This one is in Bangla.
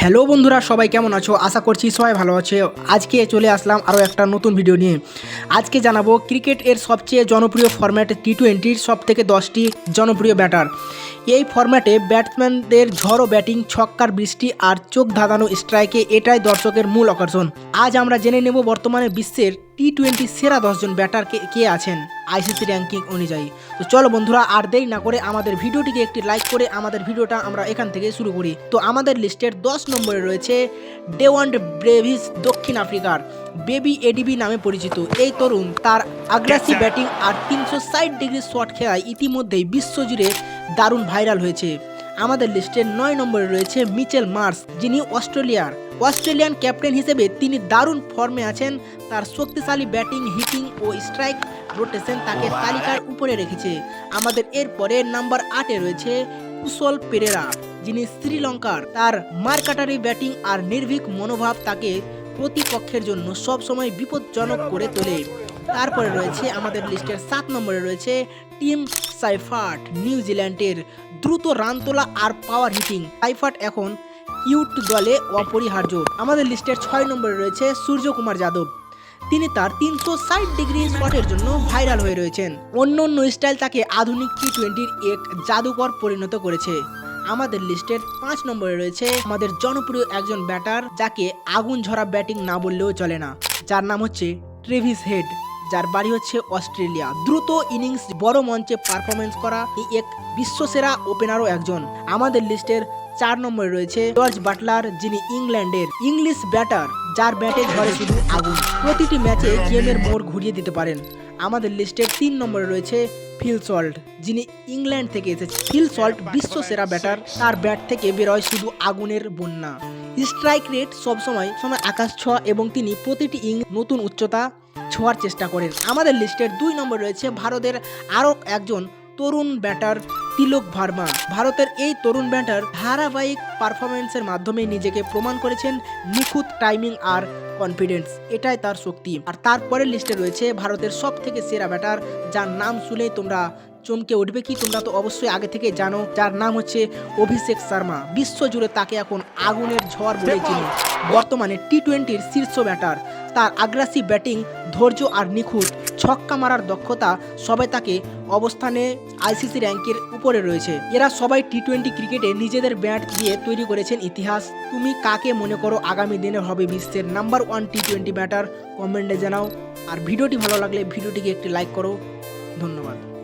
হ্যালো বন্ধুরা, সবাই কেমন আছো? আশা করছি সবাই ভালো আছে। আজকে চলে আসলাম আরও একটা নতুন ভিডিও নিয়ে। আজকে জানাব ক্রিকেট এর সবচেয়ে জনপ্রিয় ফরম্যাট টি টোয়েন্টির সব থেকে দশটি জনপ্রিয় ব্যাটার এই ফরম্যাটে ব্যাটসম্যানদের ঝড়ো ব্যাটিং ছক্কার বৃষ্টি আর চোখ ধাঁধানো স্ট্রাইকে এটাই দর্শকের মূল আকর্ষণ। আজ আমরা জেনে নেব বর্তমানে বিশ্বের টি টোয়েন্টি সেরা দশজন ব্যাটার কে কে আছেন? আইসিসি র্যাঙ্কিং অনুযায়ী। তো চলো বন্ধুরা আর দেরি না করে আমাদের ভিডিওটিকে একটি লাইক করে আমাদের ভিডিওটা আমরা এখান থেকে শুরু করি। তো আমাদের লিস্টের দশ নম্বরে রয়েছে ডেওয়ান্ড ব্রেভিস দক্ষিণ আফ্রিকার। বেবি এডিবি নামে পরিচিত। এই তরুণ তার আগ্রাসী ব্যাটিং আর তিনশো ষাট ডিগ্রি শট খেলায় ইতিমধ্যেই বিশ্বজুড়ে দারুণ ভাইরাল হয়েছে। আমাদের লিস্টের নয় নম্বরে রয়েছে মিচেল মার্স যিনি অস্ট্রেলিয়ার। অস্ট্রেলিয়ান ক্যাপ্টেন হিসেবে তিনি দারুণ ফর্মে আছেন। তার শক্তিশালী ব্যাটিং হিটিং ও স্ট্রাইক রোটেশন তাকে তালিকার উপরে রেখেছে। আমাদের এরপরে নাম্বার আটে রয়েছে কুশল পেরেরা যিনি শ্রীলঙ্কার। তার মারকাটারি ব্যাটিং আর নির্ভীক মনোভাব তাকে প্রতিপক্ষের জন্য সবসময় বিপজ্জনক করে তোলে। তারপরে রয়েছে আমাদের লিস্টের সাত নম্বরে রয়েছে টিম সাইফার্ট নিউজিল্যান্ডের দ্রুত রান তোলা আর পাওয়ার হিটিং। সাইফার্ট এখন ইউট দলে অপরিহার্য। আমাদের লিস্টের ছয় নম্বরে রয়েছে সূর্যকুমার যাদব। তিনি তার তিনশো ষাট ডিগ্রি শটের জন্য ভাইরাল হয়ে রয়েছেন। অন্য অন্য স্টাইল তাকে আধুনিক টি টোয়েন্টির এক জাদুকর পরিণত করেছে। আমাদের লিস্টের পাঁচ নম্বরে রয়েছে আমাদের জনপ্রিয় একজন ব্যাটার যাকে আগুন ঝরা ব্যাটিং না বললেও চলে না। যার নাম হচ্ছে ট্রেভিস হেড, যার বাড়ি হচ্ছে অস্ট্রেলিয়া। দ্রুত ইনিংস বড় মঞ্চে পারফরমেন্স করা এক বিশ্বসেরা ওপেনারও একজন। আমাদের লিস্টের চার নম্বরে রয়েছে জর্জ বাটলার, যিনি ইংল্যান্ডের ইংলিশ ব্যাটার, যার ব্যাটে ঝরে শুধু আগুন। প্রতিটি ম্যাচে গেমের মোড় ঘুরিয়ে দিতে পারেন। আমাদের লিস্টের তিন নম্বরে রয়েছে ফিল সল্ট, যিনি ইংল্যান্ড থেকে এসেছে ফিল সল্ট বিশ্ব সেরা ব্যাটার, তার ব্যাট থেকে বেরোয় শুধু আগুনের বন্যা। স্ট্রাইক রেট সবসময় সময় আকাশ ছোঁয়া এবং তিনি প্রতিটি ইং নতুন উচ্চতা ছোঁয়ার চেষ্টা করেন। আমাদের লিস্টের দুই নম্বর রয়েছে ভারতের আরও একজন তরুণ ব্যাটার তিলক ভার্মা। ভারতের এই তরুণ ব্যাটার ধারাবাহিক পারফরমেন্সের মাধ্যমে নিজেকে প্রমাণ করেছেন নিখুঁত টাইমিং আর কনফিডেন্স। এটাই তার শক্তি। আর তারপরের লিস্টে রয়েছে ভারতের সব থেকে সেরা ব্যাটার যার নাম শুনেই তোমরা চমকে উঠবে কি? তোমরা তো অবশ্যই আগে থেকে জানো যার নাম হচ্ছে অভিষেক শর্মা। বিশ্ব জুড়ে তাকে এখন আগুনের ঝড় বলে চিনি। বর্তমানে টি টোয়েন্টির শীর্ষ ব্যাটার। তার আগ্রাসী ব্যাটিং ধৈর্য আর নিখুঁত। ছক্কা মারার দক্ষতা সবাই তাকে অবস্থানে আইসিসি র্যাঙ্কের উপরে রয়েছে। এরা সবাই টি টোয়েন্টি ক্রিকেটে নিজেদের ব্যাট দিয়ে তৈরি করেছেন ইতিহাস। তুমি কাকে মনে করো আগামী দিনে হবে বিশ্বের number one T twenty batter? কমেন্টে জানাও। আর ভিডিওটি ভালো লাগলে ভিডিওটিকে একটি লাইক করো। ধন্যবাদ।